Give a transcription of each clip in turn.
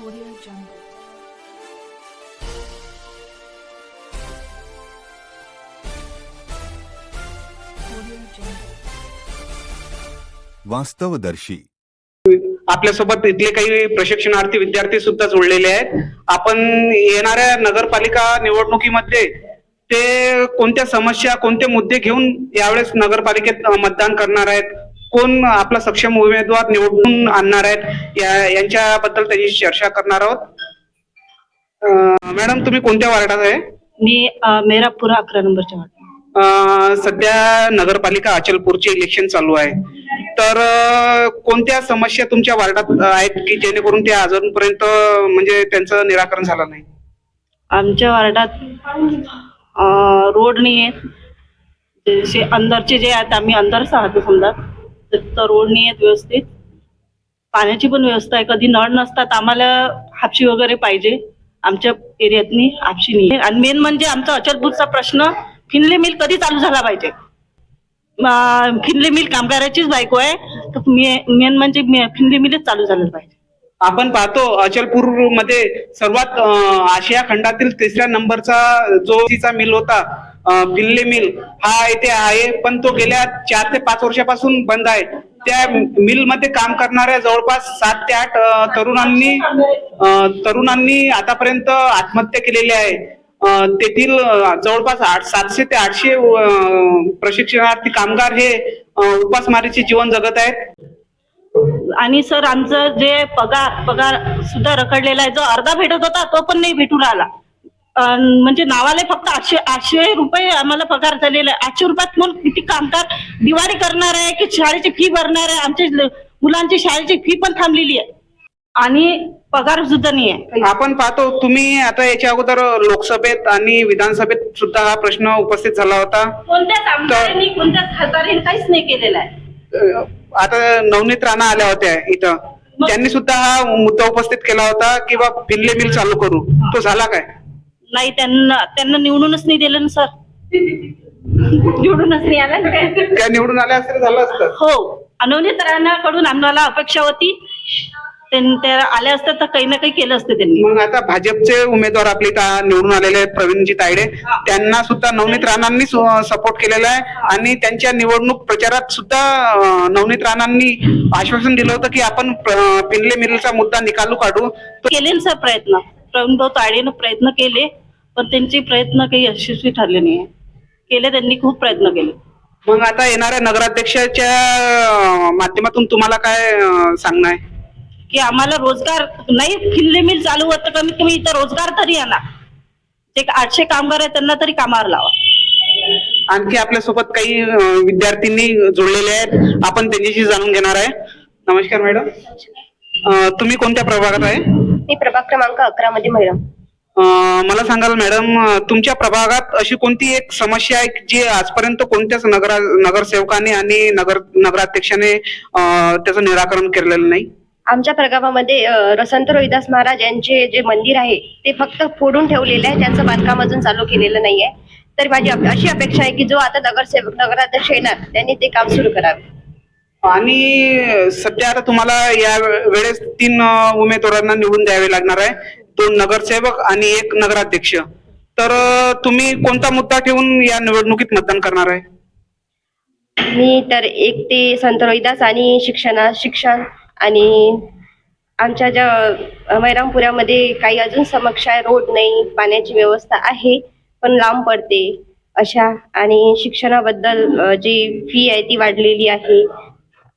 Audio Jungle. Audio Jungle. वास्तवदर्शी आपल्यासोबत इथले काही प्रशिक्षणार्थी विद्यार्थी सुद्धा जोडलेले आहेत आपण येणाऱ्या नगरपालिका निवडणुकीमध्ये ते कोणत्या समस्या कोणते मुद्दे घेऊन यावेळेस नगरपालिकेत मतदान करणार आहेत कोण आपला सक्षम उमेदवार निवडून आणणार आहेत या यांच्याबद्दल त्याची चर्चा करणार आहोत. मॅडम तुम्ही कोणत्या वार्डात आहे? मी मेरापुरा अकरा नंबरच्या वार्ड सध्या नगरपालिका अचलपूरचे इलेक्शन चालू आहे. तर कोणत्या समस्या तुमच्या वार्डात आहेत की जेणेकरून ते अजूनपर्यंत म्हणजे त्यांचं निराकरण झालं नाही? आमच्या वार्डात रोड नाही आहेत. जसे अंदरचे जे आहेत आम्ही अंदरच राहतो समजा. तर रोड नाही आहेत व्यवस्थित. पाण्याची पण व्यवस्था आहे. कधी नळ नसतात. आम्हाला हापशी वगैरे पाहिजे. आमच्या एरियातनी हापशी नाही. आणि मेन म्हणजे आमचा अचलपूरचा प्रश्न फिनले मिल कधी चालू झाला पाहिजे? फिनले मिल कामगाराचीच बायको आहे. तर मेन म्हणजे फिनले मिलच चालू झालं पाहिजे. आपण पाहतो अचलपूरमध्ये सर्वात आशिया खंडातील तिसऱ्या नंबरचा जो तिचा मिल होता अ, मिल हा इथे आहे पण तो गेल्या चार ते पाच वर्षापासून बंद आहे. त्या मिलमध्ये काम करणाऱ्या जवळपास सात ते आठ तरुणांनी तरुणांनी आतापर्यंत आत्महत्या केलेली आहे. तेथील जवळपास आठ सातशे ते आठशे प्रशिक्षणार्थी कामगार हे उपासमारीचे जीवन जगत आहेत. आणि सर आमचं जे पगार पगार सुद्धा रखडलेला आहे जो अर्धा भेटत होता तो पण नाही भेटून राहिला. म्हणजे नावाले फक्त आठशे आठशे रुपये आम्हाला पगार झालेला आहे. आठशे रुपयात मग किती कामगार दिवाळी करणार आहे की शाळेची फी भरणार आहे? आमच्या मुलांची शाळेची फी पण थांबलेली आहे. आणि पगार सुद्धा नाही आहे. आपण पाहतो तुम्ही आता याच्या अगोदर लोकसभेत आणि विधानसभेत सुद्धा हा प्रश्न उपस्थित झाला होता. कोणत्याच आमदारांनी कोणत्याच खासदारांनी काहीच नाही केलेलं आहे? आता नवनीत राणा आल्या होत्या इथं. त्यांनी सुद्धा हा मुद्दा उपस्थित केला होता की बा पिल्ले मिल चालू करू. तो झाला काय? नाही त्यांना त्यांना निवडूनच नाही दिलं ना सर. निवडूनच नाही आला ना काय? त्या निवडून आल्या असं झालं असतं. हो. अनवनीत राणाकडून आम्हाला अपेक्षा होती. त्यां- आल्या असत्या तर काही ना काही केलं असतं त्यांनी. मग आता भाजपचे उमेदवार आपले इथं निवडून आलेले आहेत प्रवीणजी तायडे. त्यांना सुद्धा नवनीत राणांनी सपोर्ट केलेला आहे. आणि त्यांच्या निवडणूक प्रचारात सुद्धा नवनीत राणांनी आश्वासन दिलं होतं की आपण प- पिल्ले मिलचा मुद्दा निकालू काढू. केले सर प्रयत्न. प्रवीण भाऊ ताडेनं प्रयत्न केले पण त्यांचे प्रयत्न काही यशस्वी ठरले नाही केले त्यांनी खूप प्रयत्न केले. मग आता येणाऱ्या नगराध्यक्षाच्या माध्यमातून तुम्हाला काय सांगणं आहे? की आम्हाला रोजगार नाही फिरले मिल चालू होत तर कमीत कमी इथं रोजगार तरी आणा. ते आठशे कामगार आहेत त्यांना तरी कामावर लावा. आणखी आपल्यासोबत काही अं, विद्यार्थ्यांनी जोडलेले आहेत. आपण त्यांच्याशी जाणून घेणार आहे. नमस्कार मॅडम. अं, तुम्ही कोणत्या प्रभागात आहे? मी प्रभाग क्रमांक अकरा मध्ये मॅडम. अं, मला सांगाल मॅडम अं, तुमच्या प्रभागात अशी कोणती एक समस्या आहे की जी आजपर्यंत कोणत्याच नगरा नगरसेवकाने आणि नगर नगराध्यक्षाने अं, त्याचं निराकरण केलेलं नाही? आमच्या प्रभागामध्ये अ, रसंत रोहिदास महाराज यांचे जे मंदिर आहे ते फक्त फोडून ठेवलेलं आहे. त्यांचं बांधकाम अजून चालू केलेलं नाहीये. तर माझी अशी अपेक्षा आहे की जो आता नगरसेवक नगराध्यक्ष येणार त्यांनी ते काम सुरू करावे. आणि सध्या आता तुम्हाला या वेळेस तीन उमेदवारांना निवडून द्यावे लागणार आहे. दोन नगरसेवक आणि एक नगराध्यक्ष. तर तुम्ही कोणता मुद्दा ठेवून या निवडणुकीत मतदान करणार आहे? मी तर एक ते संत रोहिदास आणि शिक्षणा शिक्षण आणि आमच्या ज्या मैरामपुरामध्ये काही अजून आहे रोड नाही पाण्याची व्यवस्था आहे पण लांब पडते अशा. आणि शिक्षणाबद्दल जी फी आहे ती वाढलेली आहे.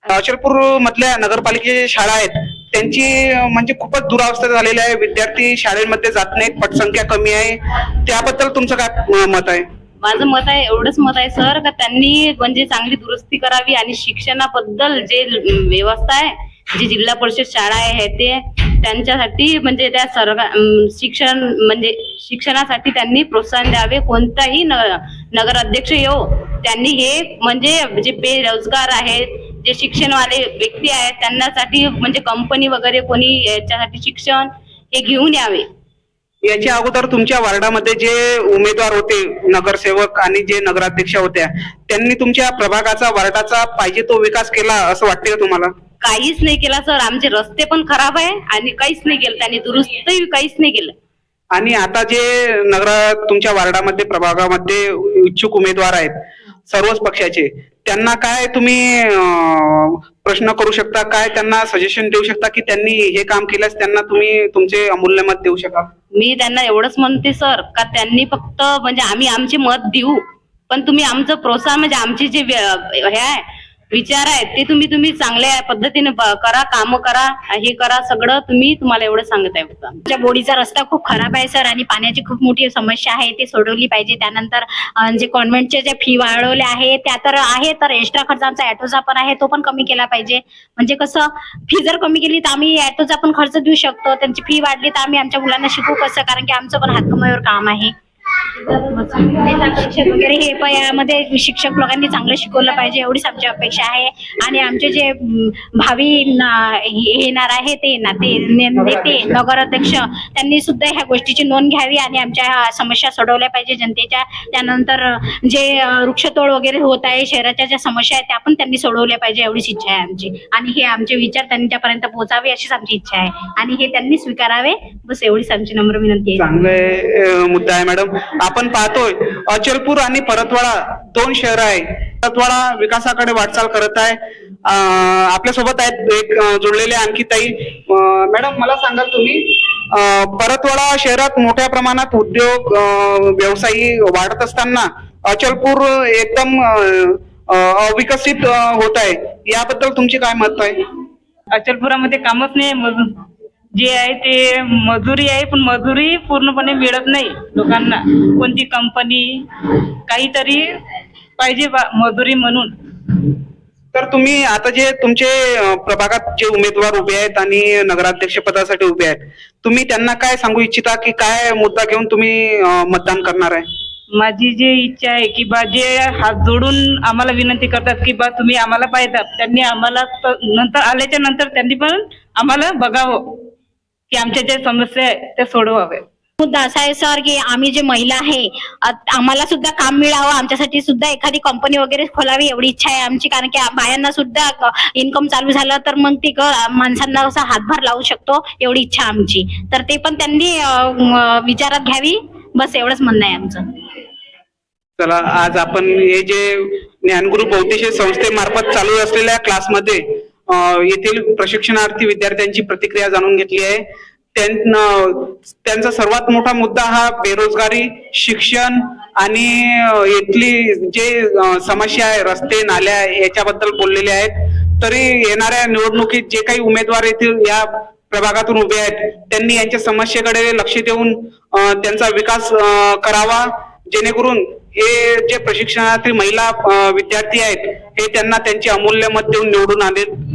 अचलपूर मधल्या नगरपालिकेच्या शाळा आहेत. त्यांची म्हणजे खूपच दुरावस्था झालेली आहे. विद्यार्थी शाळेमध्ये जात नाहीत पटसंख्या कमी आहे. त्याबद्दल तुमचं काय मत आहे? माझं मत आहे एवढंच मत आहे सर का त्यांनी म्हणजे चांगली दुरुस्ती करावी आणि शिक्षणाबद्दल जे व्यवस्था आहे जी जिल्हा परिषद शाळा आहे ते त्यांच्यासाठी म्हणजे त्या सर्व शिक्षण म्हणजे शिक्षणासाठी त्यांनी प्रोत्साहन द्यावे. कोणताही न- नगराध्यक्ष येऊ त्यांनी हे म्हणजे जे बेरोजगार आहेत जे शिक्षणवाले व्यक्ती आहेत त्यांनासाठी म्हणजे कंपनी वगैरे कोणी याच्यासाठी शिक्षण हे घेऊन यावे. याच्या अगोदर तुमच्या वार्डामध्ये जे उमेदवार होते नगरसेवक आणि जे नगराध्यक्ष होत्या त्यांनी तुमच्या प्रभागाचा वार्डाचा पाहिजे तो विकास केला असं वाटते का तुम्हाला? काहीच नाही केला सर. आमचे रस्ते पण खराब आहे आणि काहीच नाही केलं. त्यांनी दुरुस्तही काहीच नाही केलं. आणि आता जे नगर तुमच्या वार्डामध्ये प्रभागामध्ये इच्छुक उमेदवार आहेत सर्वच पक्षाचे त्यांना काय तुम्ही अं, प्रश्न करू शकता काय त्यांना सजेशन देऊ शकता की त्यांनी हे काम केल्यास त्यांना तुम्ही तुमचे अमूल्य मत देऊ शकाल? मी त्यांना एवढंच म्हणते सर का त्यांनी फक्त म्हणजे आम्ही आमचे मत देऊ पण तुम्ही आमचं प्रोत्साहन म्हणजे आमची जे हे आहे विचार आहेत ते तुम्ही तुम्ही चांगल्या पद्धतीने ब- करा काम करा हे करा सगळं तुम्ही तुम्हाला एवढं सांगत आहे फक्त. आमच्या बोडीचा रस्ता खूप खराब आहे सर आणि पाण्याची खूप मोठी समस्या आहे ती सोडवली पाहिजे. त्यानंतर जे कॉन्व्हेंटचे जे फी वाढवले आहे त्या तर आहे तर एक्स्ट्रा खर्च आमचा ॲटोचा पण आहे तो पण कमी केला पाहिजे. म्हणजे कसं फी जर कमी केली तर आम्ही ॲटोचा पण खर्च देऊ शकतो त्यांची फी वाढली तर आम्ही आमच्या मुलांना शिकू कसं कारण की आमचं पण हातकमाईवर काम आहे. शिक्षक वगैरे हे पण यामध्ये शिक्षक लोकांनी चांगलं शिकवलं पाहिजे एवढीच आमची अपेक्षा आहे. आणि आमचे जे भावी येणार आहे ते नाते ने- नेते नगराध्यक्ष. त्यांनी सुद्धा ह्या गोष्टीची नोंद घ्यावी आणि आमच्या समस्या सोडवल्या पाहिजे. जनतेच्या त्यानंतर जे वृक्षतोड वगैरे होत आहे शहराच्या ज्या समस्या आहेत त्या पण त्यांनी सोडवल्या पाहिजे एवढीच इच्छा आहे आमची. आणि हे आमचे विचार त्यांच्यापर्यंत पोहोचावे अशीच आमची इच्छा आहे. आणि हे त्यांनी स्वीकारावे बस एवढीच आमची नम्र विनंती आहे. चांगले मुद्दा आहे मॅडम. आपण पाहतोय अचलपूर आणि परतवाडा दोन शहर आहे. परतवाडा विकासाकडे वाटचाल करत आहे. आपल्यासोबत आहेत एक जोडलेले आणखी ताई. मॅडम मला सांगाल तुम्ही परतवाडा शहरात मोठ्या प्रमाणात उद्योग व्यवसायी वाढत असताना अचलपूर एकदम अविकसित होत आहे. याबद्दल तुमचे काय मत आहे? अचलपुरामध्ये कामच नाही मजूर. जे आहे ते मजुरी आहे पण मजुरी पूर्णपणे मिळत नाही लोकांना. कोणती कंपनी काहीतरी पाहिजे बा मजुरी म्हणून. तर तुम्ही आता जे तुमचे अं, प्रभागात जे उमेदवार उभे आहेत आणि नगराध्यक्ष पदासाठी उभे आहेत तुम्ही त्यांना काय सांगू इच्छिता की काय मुद्दा घेऊन तुम्ही अं, मतदान करणार आहे? माझी जी इच्छा आहे की बा जे हात जोडून आम्हाला विनंती करतात की बा तुम्ही आम्हाला पाहतात त्यांनी आम्हाला त- नंतर आल्याच्यानंतर त्यांनी पण आम्हाला बघावं. की आमच्या ज्या समस्या आहे त्या सोडवाव्या मुद्दा असा आहे सर की आम्ही जे महिला आहे अ- आम्हाला सुद्धा काम मिळावं आमच्यासाठी सुद्धा एखादी कंपनी वगैरे खोलावी एवढी इच्छा आहे आमची कारण की बायांना सुद्धा इन्कम चालू झालं तर मग ती माणसांना असा हातभार लावू शकतो एवढी इच्छा आमची. तर ते पण त्यांनी विचारात घ्यावी. बस एवढंच म्हणणं आहे आमचं. चला आज आपण हे जे ज्ञानगुरु बौद्धिश संस्थेमार्फत चालू असलेल्या क्लासमध्ये येथील प्रशिक्षणार्थी विद्यार्थ्यांची प्रतिक्रिया जाणून घेतली आहे. त्यांचा सर्वात मोठा मुद्दा हा बेरोजगारी शिक्षण आणि येथली इथली जे समस्या आहे रस्ते नाल्या याच्याबद्दल बोललेले आहेत. तरी येणाऱ्या निवडणुकीत जे काही उमेदवार येथील या प्रभागातून उभे आहेत त्यांनी यांच्या समस्येकडे लक्ष देऊन त्यांचा विकास करावा. जेणेकरून हे जे प्रशिक्षणार्थी महिला विद्यार्थी आहेत हे त्यांना त्यांचे अमूल्य मत देऊन निवडून आले